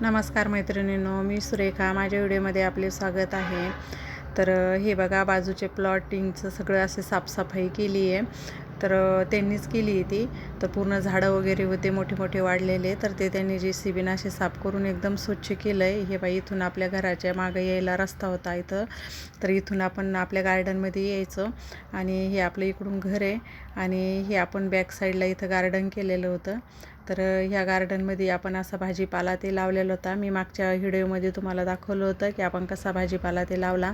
नमस्कार मैत्रिणींनो मी सुरेखा. माझ्या व्हिडिओमध्ये आपले स्वागत आहे. तर हे बघा बाजूचे प्लॉटिंगचं सगळं असे साफसफाई केली आहे. तर त्यांनीच केली आहे ती. तर पूर्ण झाडं वगैरे होते मोठे मोठे वाढलेले. तर ते त्यांनी जे सीबीन असे साफ करून एकदम स्वच्छ केलं आहे हे बाई इथून आपल्या घराच्या मागं यायला रस्ता होता इथं. तर इथून आपण आपल्या गार्डनमध्ये यायचं. आणि हे आपलं इकडून घर आहे. आणि हे आपण बॅक साईडला इथं गार्डन केलेलं होतं. तर ह्या गार्डनमध्ये आपण असा भाजीपाला ते लावलेला होता. मी मागच्या व्हिडिओमध्ये तुम्हाला दाखवलं होतं की आपण कसा भाजीपाला ते लावला.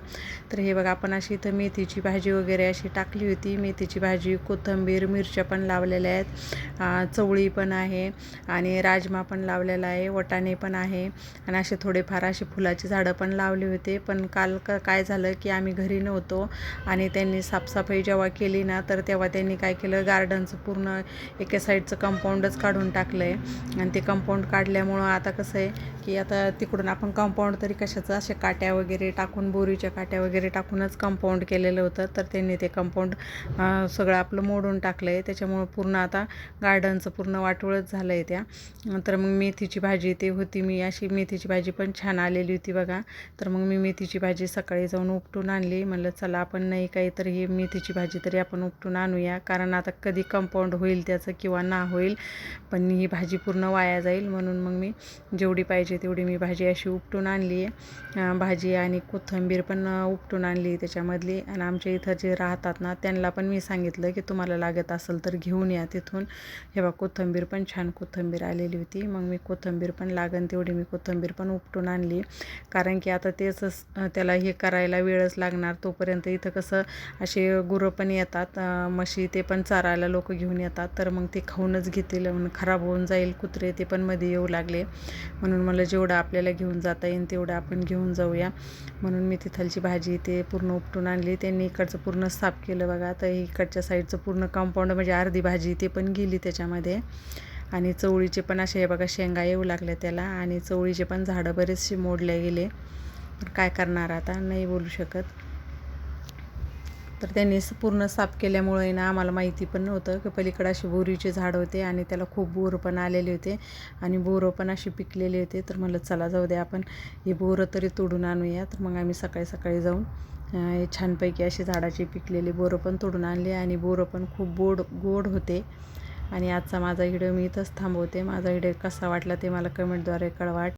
तर हे बघा आपण अशी इथं मेथीची भाजी वगैरे अशी टाकली होती. मेथीची भाजी कोथिंबीर मिरच्या पण लावलेल्या आहेत. चवळी पण आहे आणि राजमा पण लावलेला आहे. वटाणे पण आहे. आणि असे थोडेफार असे फुलाची झाडं पण लावली होते. पण काल क काय झालं की आम्ही घरी नव्हतो आणि त्यांनी साफसफाई जेव्हा केली ना तर तेव्हा त्यांनी काय केलं गार्डनचं पूर्ण एका साईडचं कंपाऊंडच काढून टाकलं आहे आणि ते कंपाऊंड काढल्यामुळं आता कसं आहे की आता तिकडून आपण कंपाऊंड तरी कशाचं अशा काट्या वगैरे टाकून बोरीच्या काट्या वगैरे टाकूनच कंपाऊंड केलेलं होतं. तर त्यांनी ते कंपाऊंड सगळं आपलं मोडून टाकलं आहे त्याच्यामुळं पूर्ण आता गार्डनचं पूर्ण वाटोळच झालं आहे त्या. तर मग मेथीची भाजी ते होती मी. अशी मेथीची भाजी पण छान आलेली होती बघा. तर मग मी मेथीची भाजी सकाळी जाऊन उपटून आणली. म्हणलं चला आपण नाही काही तर ही मेथीची भाजी तरी आपण उपटून आणूया. कारण आता कधी कंपाऊंड होईल त्याचं किंवा ना होईल पण ही भाजी पूर्ण वाया जाईल म्हणून मग मी जेवढी पाहिजे तेवढी मी भाजी अशी उपटून आणली आहे. भाजी आणि कोथिंबीर पण उपटून आणली त्याच्यामधली. आणि आमच्या इथं जे राहतात ना त्यांना पण मी सांगितलं की तुम्हाला लागत असेल तर घेऊन या तिथून. हे बघा कोथिंबीर पण छान कोथिंबीर आलेली होती. मग मी कोथिंबीर पण लागन तेवढी मी कोथिंबीर पण उपटून आणली. कारण की आता तेच त्याला हे करायला वेळच लागणार. तोपर्यंत इथं कसं असे गुरं पण येतात म्हशी ते पण चारायला लोक घेऊन येतात तर मग ते खाऊनच घेतील म्हणून खराब होऊन जाईल कुत्रे ते पण मध्ये येऊ लागले. म्हणून मला जेवढं आपल्याला घेऊन जाता येईल तेवढं आपण घेऊन जाऊया. म्हणून मी तिथलची भाजी ते पूर्ण उपटून आणली. त्यांनी इकडचं पूर्ण साफ केलं बघा. तर इकडच्या साईडचं पूर्ण कंपाऊंड म्हणजे अर्धी भाजी ते पण गेली त्याच्यामध्ये. आणि चवळीचे पण असे हे बघा शेंगा येऊ लागल्या त्याला. आणि चवळीचे पण झाडं बरेचसे मोडले गेले. पण काय करणार आता? नाही बोलू शकत. तर त्यांनी पूर्ण साफ केल्यामुळे ना आम्हाला माहिती पण नव्हतं की पलीकडं अशी बोरीचे झाड होते आणि त्याला खूप बोरं पण आलेले होते आणि बोरं पण अशी पिकलेले होते. तर म्हणलं चला जाऊ द्या आपण. हे बोरं तरी तोडून आणूया. तर मग आम्ही सकाळी सकाळी जाऊन हे छानपैकी अशी झाडाची पिकलेली बोरं पण तोडून आणली आणि बोरं पण खूप गोड गोड होते. आणि आजचा माझा व्हिडिओ मी इथंच थांबवते. माझा व्हिडिओ कसा वाटला ते मला कमेंटद्वारे कळवा.